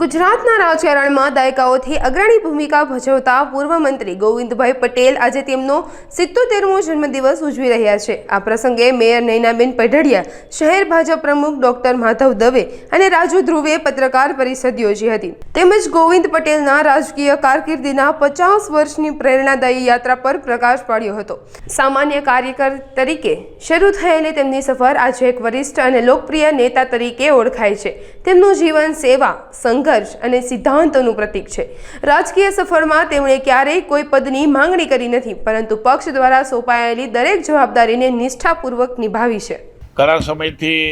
ગુજરાતના રાજકારણમાં દાયકાઓથી અગ્રણી ભૂમિકા ભજવતા પૂર્વ મંત્રી ગોવિંદભાઈ પટેલ આજે તેમનો સિત્તોતેરમો જન્મદિવસ ઉજવી રહ્યા છે. આ પ્રસંગે મેયર નૈનાબેન પઢડિયા, શહેર ભાજપ પ્રમુખ ડોક્ટર માધવ દવે અને રાજુ ધ્રુવે પત્રકાર પરિષદ યોજી હતી. તેમજ ગોવિંદ પટેલના રાજકીય કારકિર્દીના પચાસ વર્ષની પ્રેરણાદાયી યાત્રા પર પ્રકાશ પાડ્યો હતો. સામાન્ય કાર્યકર તરીકે શરૂ થયેલી તેમની સફર આજે એક વરિષ્ઠ અને લોકપ્રિય નેતા તરીકે ઓળખાય છે. તેમનું જીવન સેવા, સંઘર્ષ અને સિદ્ધાંતોનું પ્રતીક છે. રાજકીય સફરમાં તેમણે ક્યારેય કોઈ પદની માંગણી કરી નથી, પરંતુ પક્ષ દ્વારા સોંપાયેલી દરેક જવાબદારીને નિષ્ઠાપૂર્વક નિભાવી છે. ઘણા સમયથી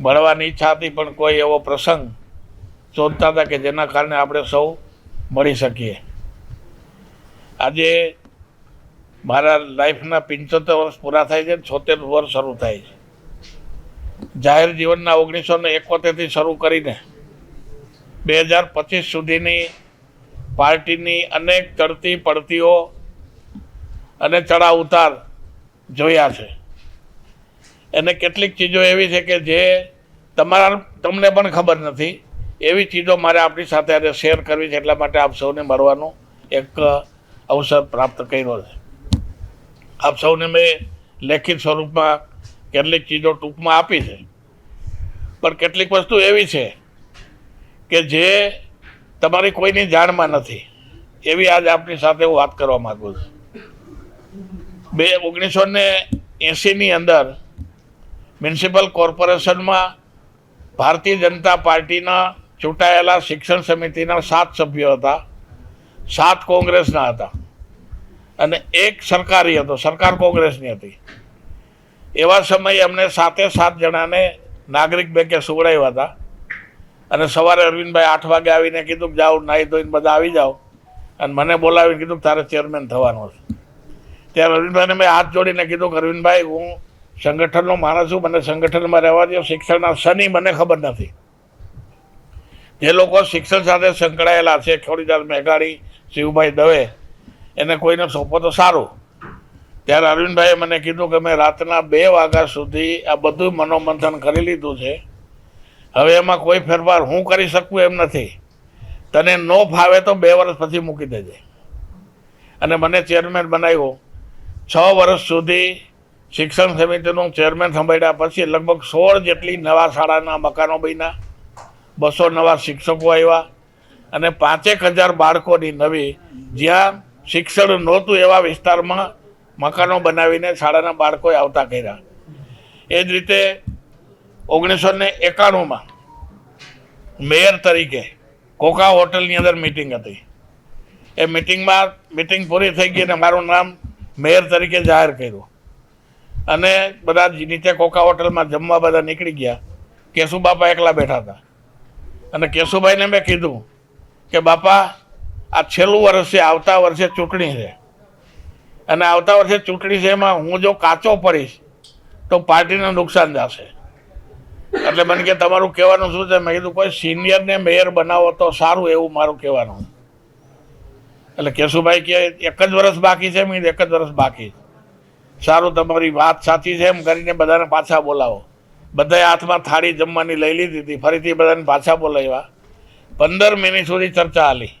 મળવાની ઈચ્છા હતી પણ કોઈ એવો પ્રસંગ શોધતા હતા કે જેના કારણે આપણે સૌ મળી શકીએ. આજે મારા લાઈફના પંચોતેર વર્ષ પૂરા થાય છે છોતેર વર્ષ શરૂ થાય છે. જાહેર જીવનના ઓગણીસો ને એકોતેરથી શરૂ કરીને બે હજાર પચીસ સુધીની પાર્ટીની અનેક ચડતી પડતીઓ અને ચડાવ ઉતાર જોયા છે. અને કેટલીક ચીજો એવી છે કે જે તમારા તમને પણ ખબર નથી. એવી ચીજો મારે આપણી સાથે આજે શેર કરવી છે, એટલા માટે આપ સૌને મળવાનો એક અવસર પ્રાપ્ત કર્યો છે. આપ સૌને મેં લેખિત સ્વરૂપમાં કેટલીક ચીજો ટૂંકમાં આપી છે. પણ કેટલીક વસ્તુ એવી છે કે જે તમારી કોઈની જાણમાં નથી. એવી આજ આપની સાથે હું વાત કરવા માગું છું. બે ઓગણીસો ને એંસીની અંદર મ્યુનિસિપલ કોર્પોરેશનમાં ભારતીય જનતા પાર્ટીના ચૂંટાયેલા શિક્ષણ સમિતિના સાત સભ્યો હતા, સાત કોંગ્રેસના હતા અને એક સરકારી હતો, સરકાર કોંગ્રેસની હતી. એવા સમયે અમને સાતે સાત જણાને નાગરિક બેંકે સુવડાવ્યા હતા. અને સવારે અરવિંદભાઈ આઠ વાગે આવીને કીધું કે જાઓ, નાહી ધોઈને બધા આવી જાઓ. અને મને બોલાવીને કીધું તારે ચેરમેન થવાનો છે ત્યારે અરવિંદભાઈને મેં હાથ જોડીને કીધું કે અરવિંદભાઈ, હું સંગઠનનો માણસ છું, મને સંગઠનમાં રહેવા દો શિક્ષણના શનિ મને ખબર નથી. જે લોકો શિક્ષણ સાથે સંકળાયેલા છે ખોડીદાસ મેઘાણી, શિવભાઈ દવે, એને કોઈને સોંપો તો સારું. ત્યારે અરવિંદભાઈએ મને કીધું કે મેં રાતના બે વાગ્યા સુધી આ બધું મનોમંથન કરી લીધું છે. હવે એમાં કોઈ ફેરફાર હું કરી શકું એમ નથી. તને ન ફાવે તો બે વર્ષ પછી મૂકી દેજે. અને મને ચેરમેન બનાવ્યો. છ વર્ષ સુધી શિક્ષણ સમિતિનું ચેરમેન સંભાળ્યા પછી લગભગ સોળ જેટલી નવા શાળાના મકાનો બન્યા. બસો નવા શિક્ષકો આવ્યા. અને પાંચેક હજાર બાળકોની નવી જ્યાં શિક્ષણ નહોતું એવા વિસ્તારમાં મકાનો બનાવીને શાળાના બાળકોએ આવતા કર્યા. એ જ રીતે ઓગણીસો ને એકાણુંમાં મેયર તરીકે કોકા હોટલની અંદર મિટિંગ હતી. એ મિટિંગમાં મિટિંગ પૂરી થઈ ગઈ અને મારું નામ મેયર તરીકે જાહેર કર્યું. અને બધા નીચે કોકા હોટલમાં જમવા બધા નીકળી ગયા. કેશુ બાપા એકલા બેઠા હતા. અને કેશુભાઈને મેં કીધું કે બાપા, આ છેલ્લું વર્ષે આવતા વર્ષે ચૂંટણી છે. અને આવતા વર્ષે ચૂંટણી છે એમાં હું જો કાચો પડીશ, તો પાર્ટીને નુકસાન જશે એટલે મને કે તમારું કહેવાનું શું છે? મેં કીધું, કોઈ સિનિયરને મેયર બનાવો તો સારું એવું મારું કહેવાનું. એટલે કેશુભાઈ કે, એક જ વર્ષ બાકી છે મેં એક જ વર્ષ બાકી સારું, તમારી વાત સાચી છે. એમ કરીને બધાને પાછા બોલાવો. બધાએ હાથમાં થાળી જમવાની લઈ લીધી હતી. ફરીથી બધાને પાછા બોલાવ્યા. પંદર મિનિટ સુધી ચર્ચા હાલી.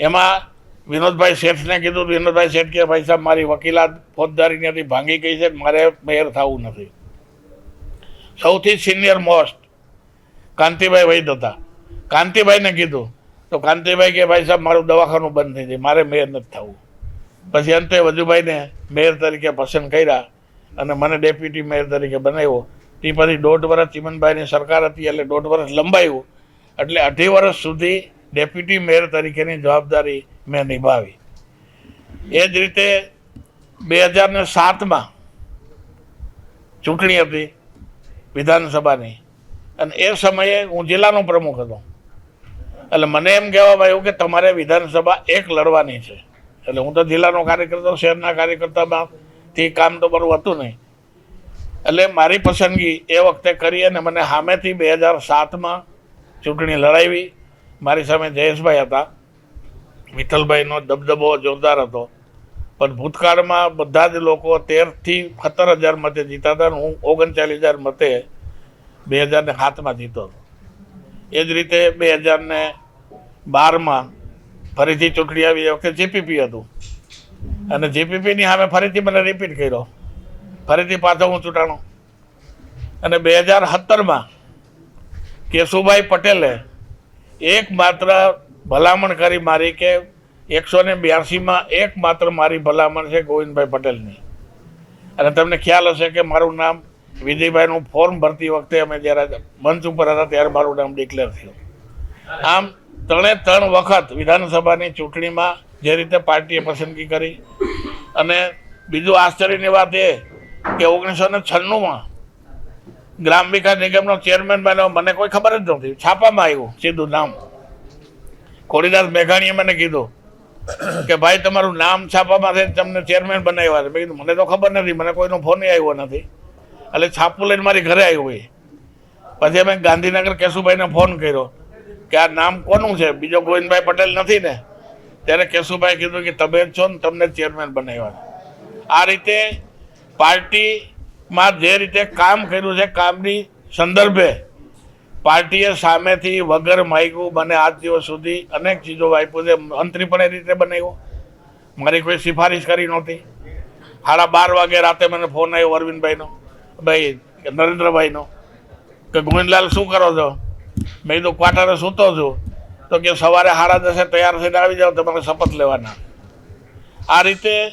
એમાં વિનોદભાઈ શેઠને કીધું, વિનોદભાઈ શેઠ કે, ભાઈ સાહેબ, મારી વકીલાત ફોજદારીની હતી ભાંગી ગઈ છે, મારે મેયર થવું નથી. સૌથી સિનિયર મોસ્ટ કાંતિભાઈ વૈદ હતા. કાંતિભાઈને કીધું, તો કાંતિભાઈ કે, ભાઈ સાહેબ, મારું દવાખાનું બંધ થઈ જાય, મારે મેયર નથી થવું. પછી અંતે વજુભાઈને મેયર તરીકે પસંદ કર્યા અને મને ડેપ્યુટી મેયર તરીકે બનાવ્યો. તે પછી દોઢ વર્ષ ચિમનભાઈની સરકાર હતી, એટલે દોઢ વર્ષ લંબાયું. એટલે અઢી વર્ષ સુધી ડેપ્યુટી મેયર તરીકેની જવાબદારી મેં નિભાવી. એ જ રીતે બે હજારને સાતમાં ચૂંટણી હતી વિધાનસભાની. અને એ સમયે હું જિલ્લાનો પ્રમુખ હતો. એટલે મને એમ કહેવામાં આવ્યું કે તમારે વિધાનસભા એક લડવાની છે. એટલે હું તો જિલ્લાનો કાર્યકર્તા, શહેરના કાર્યકર્તામાંથી કામ તો મારું હતું નહીં. એટલે મારી પસંદગી એ વખતે કરી અને મને સામેથી બે હજાર સાતમાં ચૂંટણી લડાવી. મારી સામે જયેશભાઈ હતા. વિઠ્ઠલભાઈનો દબદબો જોરદાર હતો. પણ ભૂતકાળમાં બધા જ લોકો તેરથી સત્તર હજાર મતે જીતા હતા અને હું ઓગણચાલીસ હજાર મતે બે હજારને સાતમાં જીતો હતો. એ જ રીતે બે હજારને બારમાં ફરીથી ચૂંટણી આવી એ વખતે જીપીપી હતું. અને જીપીપીની સામે ફરીથી મને રિપીટ કર્યો. ફરીથી પાછો હું ચૂંટાણો. અને બે હજાર સત્તરમાં કેશુભાઈ પટેલે એકમાત્ર ભલામણ કરી મારી કે એકસો ને બ્યાસીમાં એકમાત્ર મારી ભલામણ છે ગોવિંદભાઈ પટેલની. અને તમને ખ્યાલ હશે કે મારું નામ વિજયભાઈનું ફોર્મ ભરતી વખતે અમે જ્યારે મંચ ઉપર હતા ત્યારે મારું નામ ડિક્લેર થયું. આમ ત્રણે ત્રણ વખત વિધાનસભાની ચૂંટણીમાં જે રીતે પાર્ટીએ પસંદગી કરી. અને બીજું આશ્ચર્યની વાત એ કે ઓગણીસો ને છન્નુંમાં ગ્રામ વિકાસ નિગમનો ચેરમેન બન્યો. મને કોઈ ખબર જ નહોતી. છાપામાં આવ્યું, સીધું નામ. ખોડીદાસ મેઘાણીએ મને કીધું કે ભાઈ, તમારું નામ છાપામાં છે, તમને ચેરમેન બનાવ્યા છે. મેં કીધું, મને તો ખબર નથી, મને કોઈનો ફોન આવ્યો નથી. એટલે છાપું લઈને મારી ઘરે આવ્યું એ. પછી અમે ગાંધીનગર કેશુભાઈને ફોન કર્યો કે આ નામ કોનું છે? બીજો ગોવિંદભાઈ પટેલ નથી ને? ત્યારે કેશુભાઈ કીધું કે તમે જ છો ને, તમને ચેરમેન બનાવ્યા આ રીતે પાર્ટીમાં જે રીતે કામ કર્યું છે, કામની સંદર્ભે પાર્ટીએ સામેથી વગર માગ્યું, મને આજ દિવસ સુધી અનેક ચીજો વાપ્યું છે. મંત્રી પણ એ રીતે બનાવ્યો. મારી કોઈ સિફારિશ કરી નહોતી. સાડા બાર વાગે રાતે મને ફોન આવ્યો અરવિંદભાઈનો, ભાઈ નરેન્દ્રભાઈનો, કે ગોવિંદલાલ શું કરો છો? મેં કીધું, ક્વાર્ટરે સૂતો છું. તો કે, સવારે સાડા દસે તૈયાર થઈને આવી જાઓ, તમારે શપથ લેવાના. આ રીતે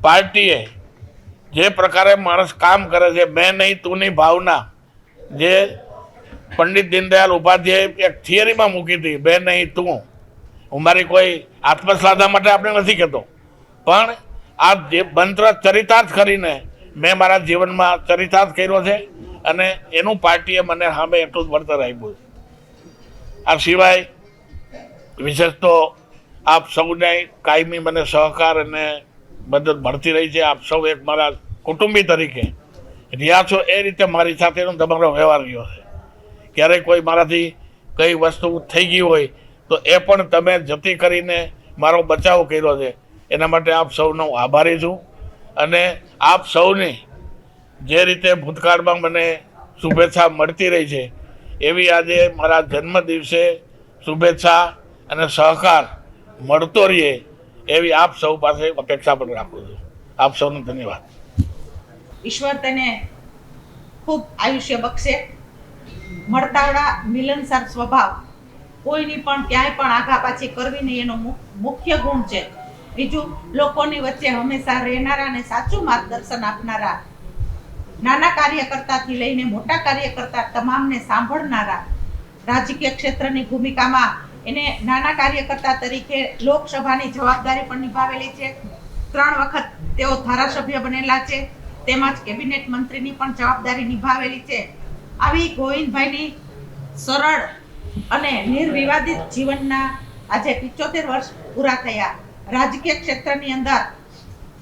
પાર્ટીએ જે પ્રકારે માણસ કામ કરે છે, મેં નહીં તુંની ભાવના. જે પંડિત દીનદયાલ ઉપાધ્યાય એક થિયરીમાં મૂકી હતી બે નહીં, તું. હું મારી કોઈ આત્મસાધા માટે આપણે નથી કહેતો. પણ આ જે મંત્ર ચરિતાર્થ કરીને મેં મારા જીવનમાં ચરિતાર્થ કર્યો છે અને એનું પાર્ટીએ મને સામે એટલું જ વળતર આપ્યું. છે આ સિવાય વિશેષ તો આપ સૌને કાયમી મને સહકાર અને મદદ મળતી રહી છે. આપ સૌ એક મારા કુટુંબી તરીકે. રહ્યા છો એ રીતે મારી સાથેનો તમારો વ્યવહાર રહ્યો છે. ક્યારેય કોઈ મારાથી કઈ વસ્તુ થઈ ગઈ હોય તો એ પણ તમે જતી કરીને મારો બચાવ કર્યો છે. એના માટે આપ સૌનો આભારી છું. અને આપ સૌની જે રીતે ભૂતકાળમાં મને શુભેચ્છા મળતી રહી છે, એવી આજે મારા જન્મ દિવસે શુભેચ્છા અને સહકાર મળતો રહીએ, એવી આપ સૌ પાસે અપેક્ષા પણ રાખું છું. આપ સૌનો ધન્યવાદ. ઈશ્વર તેને ખૂબ આયુષ્ય બક્ષે. મળતાવડા મિલનસાર સ્વભાવ. કોઈની પણ ક્યાંય પણ આઘા પાછી કરવી નહીં, એનો મુખ્ય ગુણ છે. બીજું, લોકોની વચ્ચે હંમેશા રહેનારા અને સાચું માર્ગદર્શન આપનારા. નાના કાર્યકર્તાથી લઈને મોટા કાર્યકર્તા તમામને સાંભળનારા. રાજકીય ક્ષેત્રની ભૂમિકામાં એને નાના કાર્યકર્તા તરીકે લોકસભાની જવાબદારી પણ નિભાવેલી છે. ત્રણ વખત તેઓ ધારાસભ્ય બનેલા છે. તેમજ કેબિનેટ મંત્રીની પણ જવાબદારી નિભાવેલી છે. આવી ગોવિંદભાઈની સરળ અને નિર્વિવાદિત જીવનના આજે પિચોતેર વર્ષ પૂરા થયા. રાજકીય ક્ષેત્રની અંદર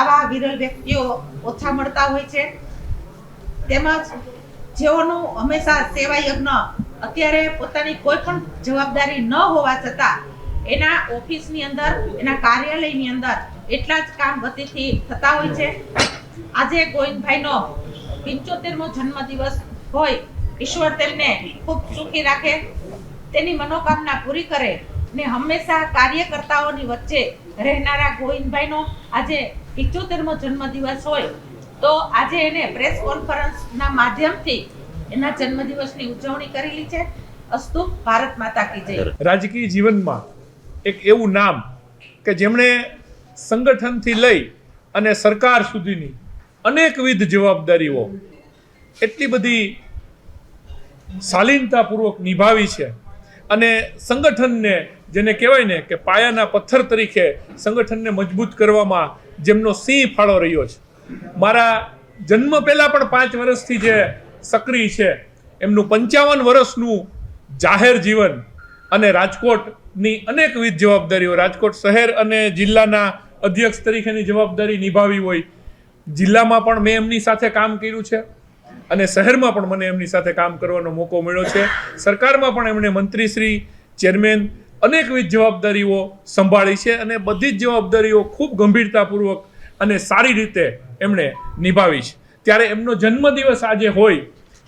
આવા વિરલ વ્યક્તિઓ ઓછા મળતા હોય છે. તેમજ જેઓનું હંમેશા સેવા યજ્ઞ અત્યારે પોતાની કોઈ પણ જવાબદારી ન હોવા છતાં એના ઓફિસની અંદર, એના કાર્યાલયની અંદર એટલા જ કામ ગતિથી થતા હોય છે. આજે ગોવિંદભાઈનો પંચોતેરમો જન્મદિવસ હોય, ઈશ્વર તેમને ખૂબ સુખી રાખે, તેની મનોકામના પૂરી કરે ને હંમેશા કાર્યકર્તાઓની વચ્ચે રહેનારા ગોવિંદભાઈનો આજે પિચોતેરમો જન્મદિવસ હોય. તો આજે એને પ્રેસ કોન્ફરન્સના માધ્યમથી એના જન્મદિવસની ઉજવણી કરેલી છે. અસ્તુ, ભારત માતા કી જય. રાજકીય જીવનમાં એક એવું નામ કે જેમણે સંગઠનથી લઈ અને સરકાર સુધીની અનેકવિધ જવાબદારીઓ એટલી બધી શાલીનતાપૂર્વક નિભાવી છે. અને સંગઠનને જેને કહેવાય ને કે પાયાના પથ્થર તરીકે સંગઠનને મજબૂત કરવામાં જેમનો સિંહ ફાળો રહ્યો છે. મારા જન્મ પહેલાં પણ પાંચ વર્ષથી જે સક્રિય છે, એમનું પંચાવન વર્ષનું જાહેર જીવન અને રાજકોટની અનેકવિધ જવાબદારીઓ, રાજકોટ શહેર અને જિલ્લાના અધ્યક્ષ તરીકેની જવાબદારી નિભાવી હોય જિલ્લામાં પણ મેં એમની સાથે કામ કર્યું છે અને શહેરમાં પણ મને એમની સાથે કામ કરવાનો મોકો મળ્યો છે. સરકારમાં પણ એમણે મંત્રીશ્રી, ચેરમેન અનેકવિધ જવાબદારીઓ સંભાળી છે અને બધી જ જવાબદારીઓ ખૂબ ગંભીરતાપૂર્વક અને સારી રીતે એમણે નિભાવી છે. ત્યારે એમનો જન્મદિવસ આજે હોય,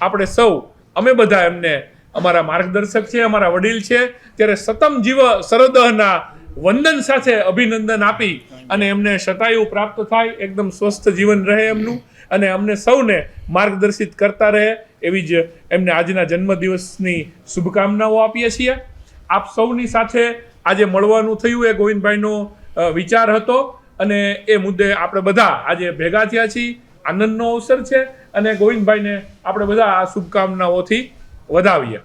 આપણે સૌ, અમે બધા એમને અમારા માર્ગદર્શક છે, અમારા વડીલ છે. ત્યારે સતમ જીવ, સરદહના વંદન સાથે અભિનંદન આપી અને એમને શતાયુ પ્રાપ્ત થાય, એકદમ સ્વસ્થ જીવન રહે એમનું અને અમને સૌને માર્ગદર્શિત કરતા રહે એવી જ એમને આજના જન્મદિવસની શુભકામનાઓ આપીએ છીએ. આપ સૌની સાથે આજે મળવાનું થયું એ ગોવિંદભાઈનો વિચાર હતો અને એ મુદ્દે આપણે બધા આજે ભેગા થયા છીએ. આનંદનો અવસર છે અને ગોવિંદભાઈને આપણે બધા આ શુભકામનાઓથી વધાવીએ.